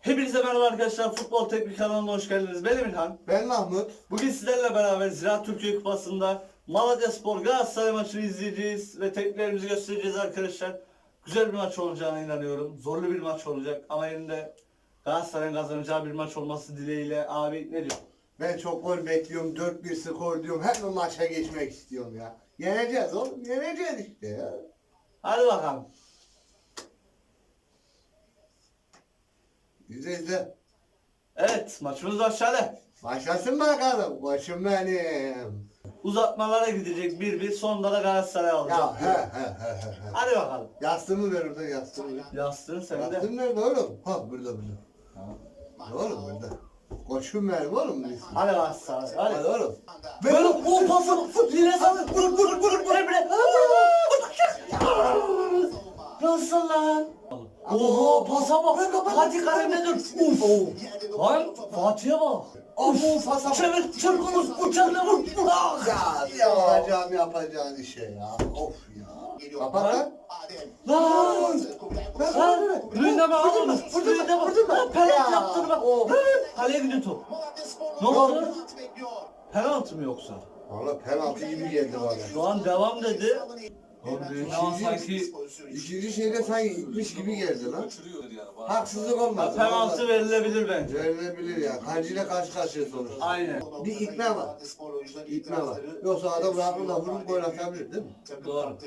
Hepinize merhaba arkadaşlar. Futbol Teknik kanalına hoş geldiniz. Ben Emirhan. Ben Mahmut. Bugün sizlerle beraber Ziraat Türkiye Kupası'nda Malatya Spor Galatasaray maçını izleyeceğiz ve tekniklerimizi göstereceğiz arkadaşlar. Güzel bir maç olacağına inanıyorum. Zorlu bir maç olacak ama elinde Galatasaray'ın kazanacağı bir maç olması dileğiyle abi ne diyor? Ben çok gol bekliyorum. 4-1 skor diyorum. Hemen maça geçmek istiyorum ya. Yeneceğiz oğlum. Yeneceğiz işte ya. Hadi bakalım. İzle izle. Evet maçımız başladı. Başlasın bakalım. Başım benim. Uzatmalara gidecek 1-1 sonunda da Galatasaray alacak. Ya he he he he. he. Hadi bakalım. Yastığımı ver orada yastığımı. Yastığın sen de. Yastığım nerede oğlum? Ha burada burada. Oğlum burada. Koşum benim oğlum. Hadi Galatasaray. Hadi. Hadi oğlum. Böyle o pası yine sana vur vur vur vur Emre. Nasıl lan? Oha pasa bak. Fatih kalemde dur. Uf. Lan Fatih'e bak. Of fasa. Çevir çevir vur uçakla vur. Ah! Ya yapacağım yapacağın işe ya. Of ya. Kapat lan. Lan. Lan. Rüyünde bak al onu. Rüyünde bak. Lan penaltı yaptın bak. Kaleye gidiyor top. Ne oldu? Penaltı mı yoksa? Valla penaltı gibi geldi bana. Şu an devam dedi. Ama sanki İkinci şeyde sanki gitmiş gibi geldi lan. Haksızlık olmaz. penaltı verilebilir bence. Verilebilir ya. Kancıyla karşı karşıya sonuçta. Aynen. Bir ikna var. İkna var. Yoksa adam rahatlıkla vurup gol atabilir değil mi? Doğru.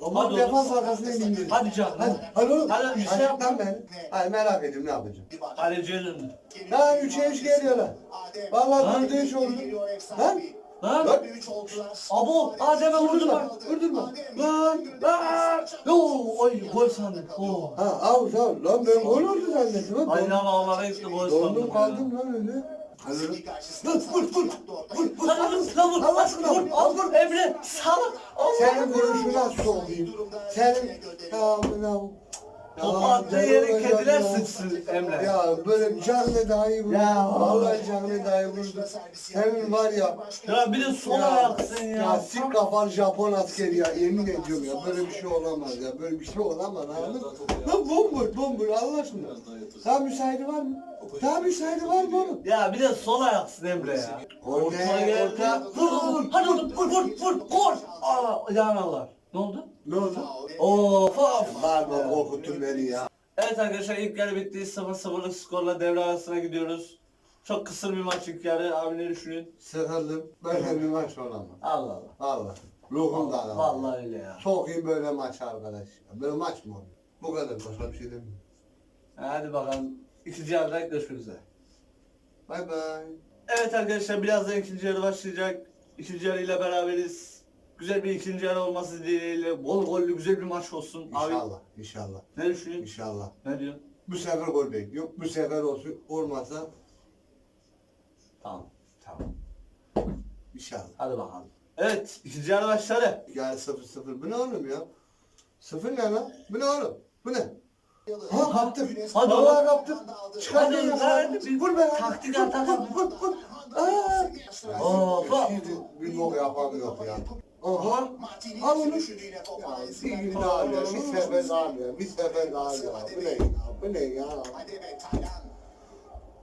Ama Hadi defans arkasına indir. Hadi canım. Hadi, hadi oğlum. Hadi bir şey yap. Lan ben. Hadi merak ediyorum ne yapacağım. Kaleciye döndü. Lan 3'e 3 geliyorlar. Vallahi Lan. 4'e 3 oldu. Lan. Lan. Lan. Abo. Adem'e vurdu bak. Vurdurma. Lan. Lan. Yo. Oy gol sandım. Oo. Ha al sağ ol. Lan ben gol oldu zannettim. lan. Aynen ağlara gitti gol Dondum sandım. kaldım lan öyle. Oğlum. Vur vur vur. Vur. Lan vur. Lan vur. Allah Vur. aşkına Vur. vur. Al vur. Emre. Salak. Senin vuruşuna sokayım. Senin... Ya amına... Topu attığı yere kediler sıçsın Emre. Ya böyle canlı dahi vurdu. Ya. Vallahi canlı dahi vurdu. Senin var ya. Ya bir de sol Ya, ayaksın ya. ya sik kafan Japon askeri ya yemin ediyorum ya böyle bir şey olamaz ya böyle bir şey olamaz anladın mı? Lan bombur bombur Allah aşkına. Daha müsaade var mı? Daha müsaade var mı oğlum? Ya bir de sol ayaksın Emre ya. Orta, Ortaya orta. Vur vur vur. Hadi oğlum vur vur vur. Gol. Aa yanarlar. Ne oldu? Ne oldu? Of of. Var mı korkuttun beni ya. Evet arkadaşlar ilk yarı bitti. 0-0'lık skorla devre arasına gidiyoruz. Çok kısır bir maç ilk yarı. Abi ne düşünüyorsun? Sıkıldım. Böyle bir maç olamaz. Allah Allah. Allah. Ruhum da alamaz. Vallahi öyle ya. Çok iyi böyle maç arkadaş. Böyle maç mı olur? Bu kadar başka bir şey demiyorum. Hadi bakalım. İkinci yarıda görüşmek üzere. Bay bay. Evet arkadaşlar birazdan ikinci yarı başlayacak. İkinci yarıyla beraberiz. Güzel bir ikinci yarı olması dileğiyle bol gollü güzel bir maç olsun. Abi İnşallah. İnşallah. ne düşünüyorsun? İnşallah. Ne diyorsun? Bu sefer gol bekliyor. Bu sefer olsun. Olmazsa Tamam. Tamam. inşallah. Hadi bakalım. Evet ikinci yarı başladı. Yani sıfır sıfır. Bu ne oğlum ya? Sıfır ne lan? Bu ne oğlum? Bu ne? Ha kaptım. Hadi Vallahi oğlum. kaptım. Çıkar Hadi beni. hadi bir Vur be. taktik atalım. Vur vur. Aa. Of. Şimdi bir bok yapamıyor ya. Aha. Al onu. Ya daha ya. Bir sefer daha ya. Bir sefer ya. Bu ne ya? Bu ne ya?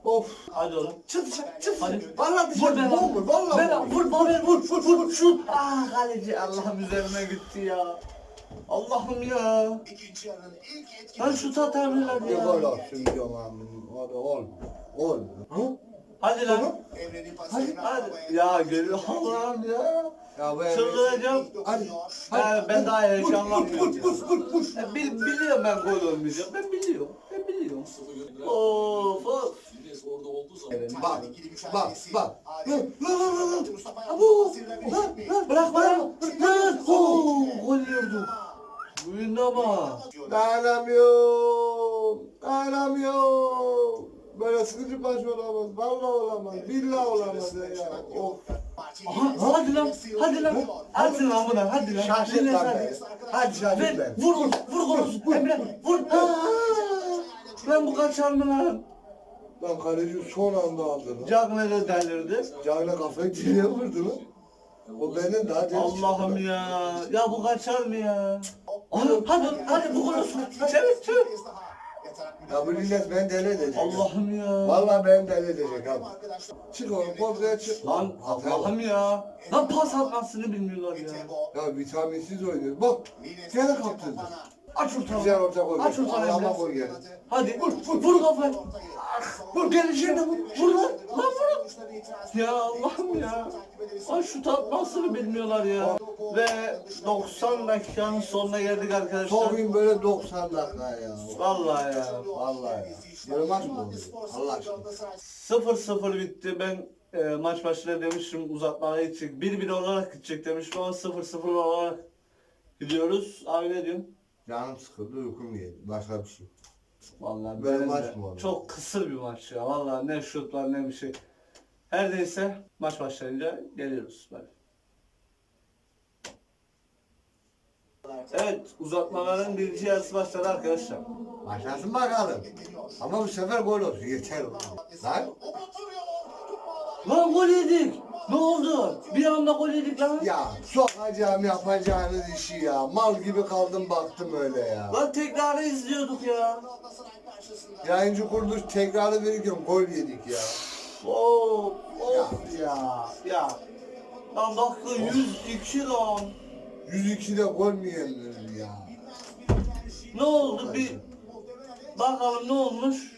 Of. Hadi oğlum. Çık dışarı. Çık Hadi. Vur dışarı. Vur lan. vur. Vallahi Ben vur. vur Babel vur vur vur şut. Ah kaleci Allah'ım üzerime gitti ya. Allah'ım ya. Lan şut atamıyorlar Bir gol ya. olsun diyorum abi. Hadi ol. Ol. Ha? Hadi lan. Hadi. Hadi. Ya geliyor Allah'ım ya. Ya bu Çıldıracağım. Hadi. Ya ben daha Vur, heyecanlanmıyorum vur, vur, vur, vur. Ya bil, biliyorum ben gol olmayacak. Ben biliyorum. Ben biliyorum. Of of. Bak, bak, bak. Lan, lan, lan, lan. Abu, lan, lan. Bırak bırak. Lan. Gol yiyordu. Buyuruna bak. Dayanamıyorum. Dayanamıyorum. Böyle sıkıcı maç olamaz. Vallahi olamaz. Billahi olamaz ya. Of. Aha, hadi lan. Hadi lan. Hadi lan buna. Hadi lan. Dinle lan be. Hadi Ver, be. vur vur. Vur gol. Emre vur. Ben bu kaçar mı lan? Lan kaleci son anda aldı lan. Cagne de delirdi. Cagla kafayı direğe vurdu lan. O benden daha deli Allah'ım ya. Ya bu kaçar mı ya? Aha, hadi hadi bu olsun. Çevir çevir. Ya bu millet beni deli edecek. Allah'ım ya. Vallahi beni deli edecek abi. Çık oğlum ortaya çık. Lan Allah'ım ya. Lan pas atmasını bilmiyorlar ya. Ya vitaminsiz oynuyor. Bak gene kaptırdı. Aç ortalığı. Güzel orta gol. Aç ortalığı Allah'ıma biraz. gol geldi. Hadi vur vur vur kafayı. Vur gel içeride vur. Vur lan. Lan vur. Ya Allah'ım ya. Ay şu tatmasını bilmiyorlar ya. Ve 90 dakikanın sonuna geldik arkadaşlar. Sokayım böyle 90 dakika ya. Vallahi ya. Vallahi ya. Böyle maç mı oluyor? Allah aşkına. 0-0 bitti. Ben e, maç başında demiştim uzatmalara gidecek. 1-1 olarak gidecek demiştim ama 0-0 olarak gidiyoruz. Abi ne diyorsun? Canım sıkıldı uykum geldi. Başka bir şey. Vallahi Böyle benim maç de mı oldu? Çok kısır bir maç ya. Vallahi ne şut var ne bir şey. Her neyse maç başlayınca geliyoruz. Böyle. Evet uzatmaların birinci yarısı başladı arkadaşlar. Başlasın bakalım. Ama bu sefer gol olsun. Yeter. Lan. Lan gol yedik. Ne oldu? Bir anda gol yedik lan. Ya sokacağım yapacağınız işi ya. Mal gibi kaldım baktım öyle ya. Lan tekrarı izliyorduk ya. Yayıncı kuruluş tekrarı verirken gol yedik ya. Of of ya. Ya. Lan dakika 102 lan. 102'de gol mü yenilir ya? Ne oldu bir bakalım ne olmuş?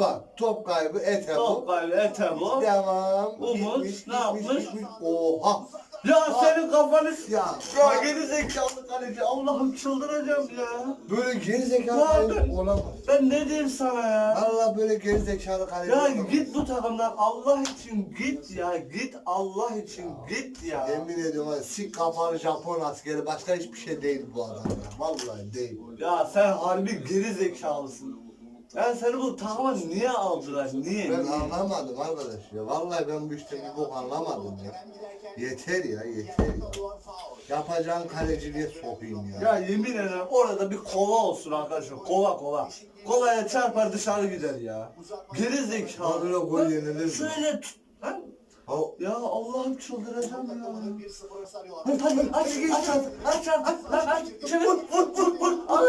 Bak top kaybı ete Top kaybı Etebo. Devam. Umut Gitmiş, ne gitmiş, yapmış? gitmiş. Oha. Ya senin kafanı Ya. ya geri zekalı kaleci Allah'ım çıldıracağım ya. Böyle geri zekalı Ya kaleci olamaz. Ben ne diyeyim sana ya? Valla böyle geri zekalı kaleci Ya olamaz. git bu takımdan Allah için git ya git Allah için git ya. Yemin ediyorum var, sik kafalı Japon askeri başka hiçbir şey değil bu adam ya. Vallahi değil. Ya sen harbi geri zekalısın. Ben seni bu takıma niye aldılar niye? Ben niye? anlamadım arkadaş ya. Vallahi ben bu işte bir bok anlamadım ya. Yeter ya yeter ya. Yapacağın kaleciliğe sokayım ya. Ya yemin ederim orada bir kova olsun arkadaşlar. Kova kova. Kovaya çarpar dışarı gider ya. Geri zekalı. böyle gol yenilir mi? Şöyle tut. Ha, Ya Allah'ım çıldıracağım ya. Hadi hadi aç aç aç aç aç aç. Şimdi vur vur vur vur. Ana.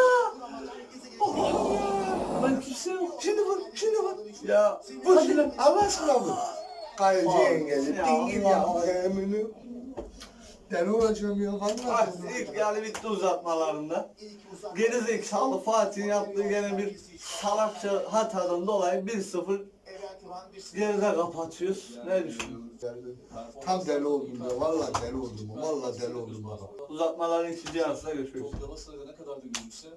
Allah'ım ya. Lan kimse yok. Şimdi vur, şimdi vur. Ya Vur hadi şimdi. lan. Allah aşkına vur. Kaleci Abi, engeli. ya Dingil ya. Emini. Deli olacağım ya. Vallahi. ilk yani bitti uzatmalarında. Geri zekalı Fatih'in yaptığı gene bir salakça hatadan dolayı 1-0 geride kapatıyoruz. Ne düşünüyorsun? Tam deli oldum ya. Vallahi deli oldum. Vallahi deli oldum. Uzatmaların ikinci yarısına geçiyoruz. Top Galatasaray'da ne kadar da gözükse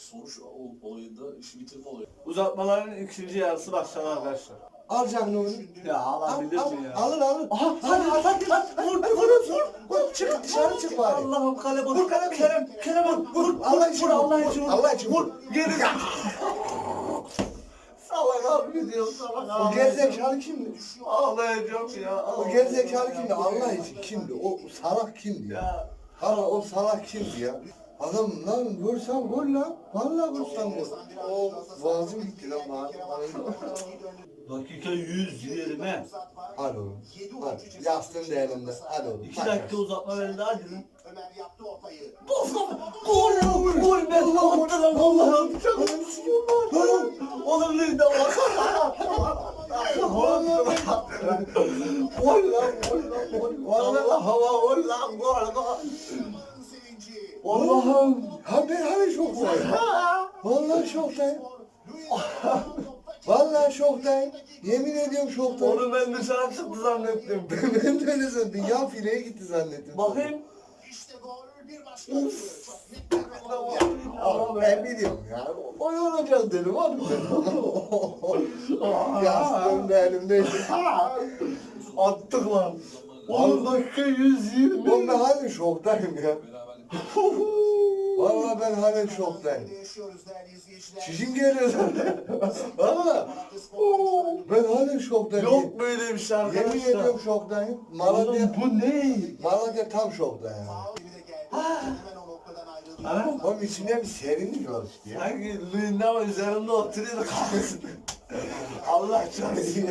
sonuç ol- olayında işi bitirme olayı. Uzatmaların ikinci yarısı başladı arkadaşlar. Alacaksın onu. Ya Al, alabilir al, mi ya? Alır alır. Aha hadi hadi hadi vur vur vur vur Çık dışarı çık bari. Allah'ım kale boş. Vur kale Kerem Kerem vur vur Allah vur için vur vur, Allah vur, için vur. Allah için vur. vur. Geri Salak abi diyor salak O gerizekalı kimdi? Ağlayacağım ya. O gerizekalı kimdi? Allah için kimdi? O salak kimdi ya? Ya. Hala o salak kimdi ya? Adam lan vursam gol lan. Vallahi vursam gol. O boğazım gitti lan bana. Dakika 120. Hadi oğlum. Hadi. Yastığın da elimde. Hadi oğlum. 2 hadi. dakika uzatma verildi hadi lan. Ömer yaptı ortayı. Of gol gol gol be attı lan Allah'ım çok Oğlum oğlum ne de var Gol lan gol lan gol Vallahi hava gol lan gol gol Sevinci. Allah'ım Ha ben hani şoktayım. Vallahi şoktayım. Vallahi şoktayım. Yemin ediyorum şoktayım. Onu ben dışarı çıktı zannettim ben de öyle zannettim. Ya fileye gitti zannettim. Bakayım gol. Ama ben biliyorum ya. Gol olacak dedim oğlum. Yastığım da elimdeydi. Attık lan Oğlum dakika 120 Oğlum ben halen şoktayım ya. Vallahi ben halen şoktayım. Çişim geliyor zaten. Valla. Ben halen şoktayım. Yok böyle bir şey Yemin arkadaşlar ediyorum şoktayım. Malatya, bu ne? Malatya tam şokta yani. Faul gibi de geldi. Hemen o noktadan ayrıldı. Ana Oğlum içinde bir serinlik var işte ya. Sanki Lindama üzerinde oturuyordu kahvesinde. Allah çarpsın.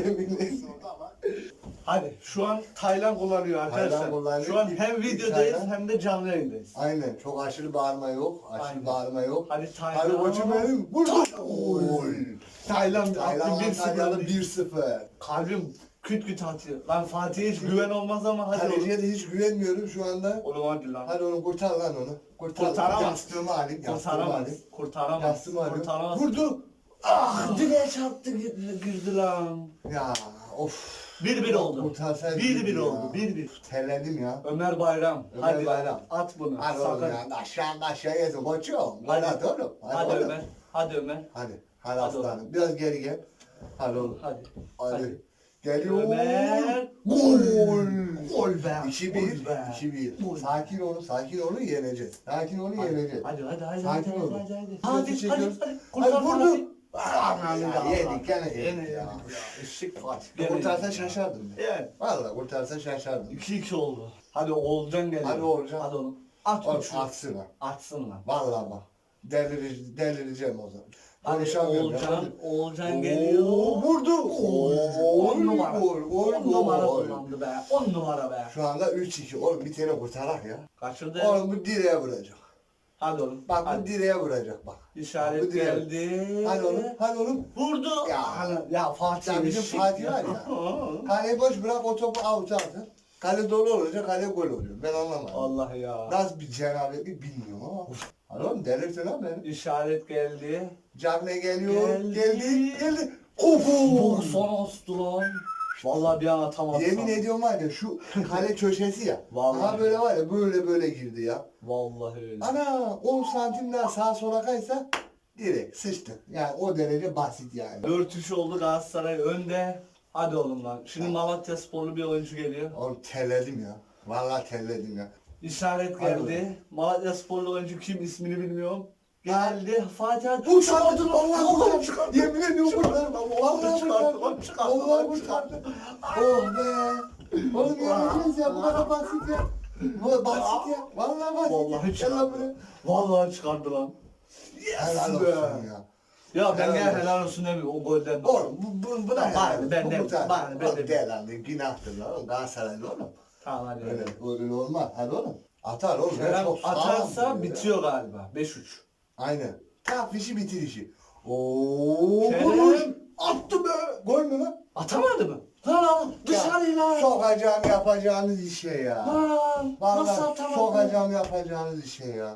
Hadi şu an Taylan kullanıyor arkadaşlar. Taylan kullanıyor. Şu an hem videodayız Taylan. hem de canlı yayındayız. Aynen çok aşırı bağırma yok. Aşırı Aynen. bağırma yok. Hadi Taylan. Hadi koçum benim. Vurdu. Gol. Taylan Taylan attı 1-0. Antalyalı 1-0. Kalbim küt küt atıyor. Lan Fatih'e hiç güven olmaz ama hadi. Kaleciye de hiç güvenmiyorum şu anda. Oğlum hadi lan. Hadi onu kurtar lan onu. Kurtar. Kurtaramaz. Yastığımı alayım. Kurtaramaz. alayım. Kurtaramaz. Yastığımı alayım. Kurtaramaz. Vurdu. Ah direğe çarptı girdi lan. Ya of. 1-1 oldu. Kurtarsaydı 1-1 ya. oldu. 1-1. Terledim ya. Ömer Bayram. Ömer hadi Bayram. at bunu. Hadi oğlum Sakın. ya. Aşağı aşağı yesin koçum. Hadi. Hadi oğlum. Hadi oğlum. Ömer. Hadi Ömer. Hadi. Hadi Hadi aslanım. Biraz geri gel. Hadi oğlum. Hadi. Hadi. Geliyor. Ömer. Gol. Gol be. 2-1. Gol be. 2-1. Gol. Sakin olun. Sakin olun yeneceğiz. Sakin olun yeneceğiz. Hadi hadi hadi Sakin hadi olun. hadi hadi. Hadi, Hadi hadi çekiyoruz. hadi. Hadi Kurtar vurdu. Fatih. Ya. Yedik gene yedik ya. Eşek Fatih. Kurtarsa şaşardım. Yani. Valla kurtarsa şaşardım. 2-2 oldu. Hadi Oğulcan geliyor. Hadi Oğulcan. Hadi oğlum. At Oğlum uçunu. atsın ha. Atsın lan. Valla bak. Deliri, delireceğim o zaman. Hadi Konuşamıyorum ya. Oğulcan. Oğulcan Oo, geliyor. Vurdu. Gol. 10 numara. Gol. Gol. 10 numara kullandı be. 10 numara be. Şu anda 3-2. Oğlum bir tane kurtarak ya. Kaçırdı. Oğlum bu direğe vuracak. Hadi oğlum. Bak bu Hadi. direğe vuracak bak. İşaret Bu direğe. geldi. Hadi oğlum. Hadi oğlum. Vurdu. Ya. Hani- ya Fatih. Ya bizim Fatih var ya. Kaleyi boş bırak o topu avuta atın. Kale dolu olunca kale gol oluyor. Ben anlamadım. Allah ya. Nasıl bir cenabetlik bilmiyorum ama. Hadi oğlum delirtin lan beni. İşaret geldi. Canle geliyor. Geldi. Geldi. Geldi. Of. 90 astı lan. Vallahi bir an. Yemin ediyorum var ya şu kale köşesi ya. Vallahi. Aha böyle var ya böyle böyle girdi ya. Vallahi öyle. Ana 10 santim daha sağa sola kaysa direkt sıçtı. Yani o derece basit yani. 4-3 oldu Galatasaray önde. Hadi oğlum lan. Şimdi Malatya sporlu bir oyuncu geliyor. Oğlum terledim ya. Vallahi terledim ya. İşaret Hadi geldi. Malatya sporlu oyuncu kim ismini bilmiyorum. Geldi. Fatih Hadi. Kurtardı Allah Allah kurtardı. Yemin ediyorum kurtardı. Vallahi çıkarttı lan. Vallahi lan, kurtardı. Oh be. Oğlum yenildiniz ya bu kadar basit ya. Bu basit ya. Vallahi basit. Vallahi buraya. Vallahi çıkardı lan. Helal olsun ya. Ya ben Helal gene helal olsun demiyorum o golden. Oğlum bu, bu, bu da helal. ben Bu de- bana ben de- değil lan. Günahtır lan. Galatasaraylı oğlum. Tamam hadi. Öyle, Öyle. olmaz. Hadi oğlum. Atar oğlum. Atarsa bitiyor galiba. 5-3. Aynen. Ta fişi bitirişi. Oo, Kerem. vuruş. Attı be. Gol mü lan? Atamadı mı? Lan lan dışarıyla. Sokacağım yapacağınız işe ya. Lan nasıl Vallahi atamadı? sokacağım yapacağınız işe ya.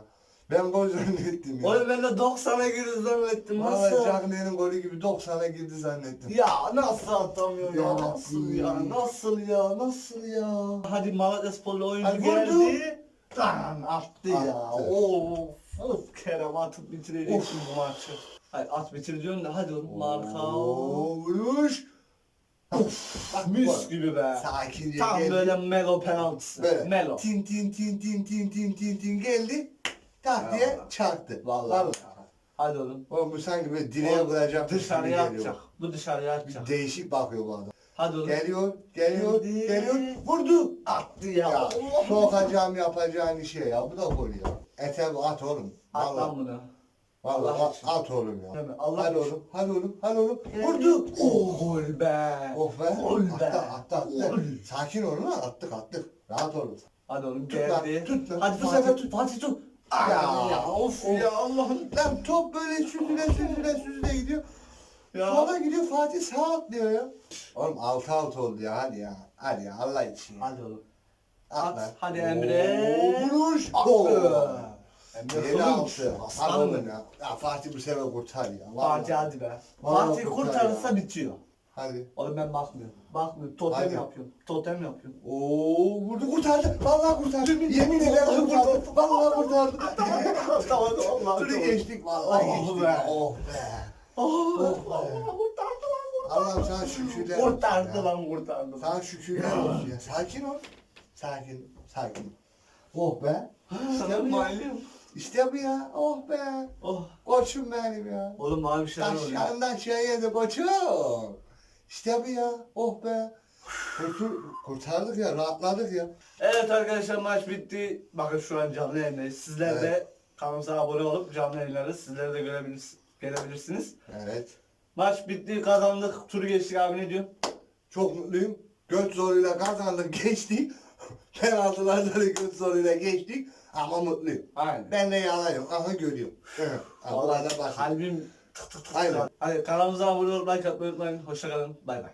Ben gol zannettim ya. Oğlum ben de 90'a girdi zannettim. Vallahi Nasıl? Cagney'in golü gibi 90'a girdi zannettim. Ya nasıl atamıyor ya? Ya Nasıl ya? Nasıl ya? Nasıl ya? Hadi Malatya sporlu oyuncu Hadi vurdu. geldi. Lan attı ya. Attı. Of. Of Kerem atıp bitireceksin bu maçı. Hayır at bitir diyorsun da hadi oğlum marka. Oo, vuruş. Bak mis gibi be. Sakince Tam geldi. böyle Melo penaltısı. Böyle. Melo. Tin tin tin tin tin tin tin tin geldi. Tak diye Ya. çarptı. Vallahi. Hadi oğlum. Oğlum bu sanki böyle direğe Oğlum, vuracak. Dışarıya atacak. Bu dışarıya atacak. değişik bakıyor bu adam. Hadi oğlum. Geliyor, geliyor, Geldi. geliyor. Vurdu. Attı ya. Ya, sokacağım yapacağın işe ya. Bu da gol ya. Ete at oğlum. At lan Vallahi, bunu. vallahi Allah at, için. at oğlum ya. Değil mi? Allah hadi için. oğlum, hadi oğlum, hadi oğlum. Vurdu. Oh gol be. Oh be. Gol be. Attı, attı, attı. Gol. Sakin olun ha, attık, attık. Rahat olun. Hadi oğlum Tut lan, geldi. tut lan. Hadi bu Fatih. sefer tut. Fatih tut. Ya, ya of ya Allah'ım. Lan top böyle süzüle süzüle süzüle gidiyor. Ya. Sola gidiyor Fatih sağ atlıyor ya. Oğlum 6 6 oldu ya hadi ya. Hadi ya Allah için. ya. Hadi oğlum. At lan. Hadi Emre. Oo, Vuruş. Attı. Emre benim. ya. Ya Fatih bu sefer kurtar ya. Vallahi. Fatih hadi be. Vallahi Fatih kurtar kurtarırsa ya. bitiyor. Hadi. Oğlum ben bakmıyorum. Bakmıyorum. Totem Hadi. yapıyorum. Totem yapıyorum. Oo vurdu kurtardı. Vallahi kurtardı. Yemin ederim kurtardı. Vallahi kurtardı. tamam Allah. Turu geçtik vallahi Oh geçtik. be. ya. Oh be. Oh, Oh Allah be. kurtardı lan. Allah'ım sana şükürler olsun Kurtardı ya. lan kurtardı. Sana şükürler olsun ya. Sakin ol. Sakin. Sakin. Oh be. İşte bu ya. İşte bu ya. Oh be. Oh. Koçum benim ya. Oğlum mavi şeyler oluyor. Taşlarından şey yedi koçum. İşte bu ya. Oh be. Kurtul, kurtardık ya. Rahatladık ya. Evet arkadaşlar maç bitti. Bakın şu an canlı yayındayız. Sizler de kanalımıza abone olup canlı yayınları sizler de görebilirsiniz. Gelebilirsiniz. Evet. Maç bitti kazandık. Turu geçtik abi ne diyorsun? Çok mutluyum. Göt zoruyla kazandık geçtik. Penaltılarda da göt zoruyla geçtik. Ama mutluyum. Aynen. Ben de yalan yok. Aha görüyorum. Allah da başım. Kalbim Aynen. Hadi kanalımıza abone olmayı, like atmayı unutmayın. Hoşçakalın. Bay bay.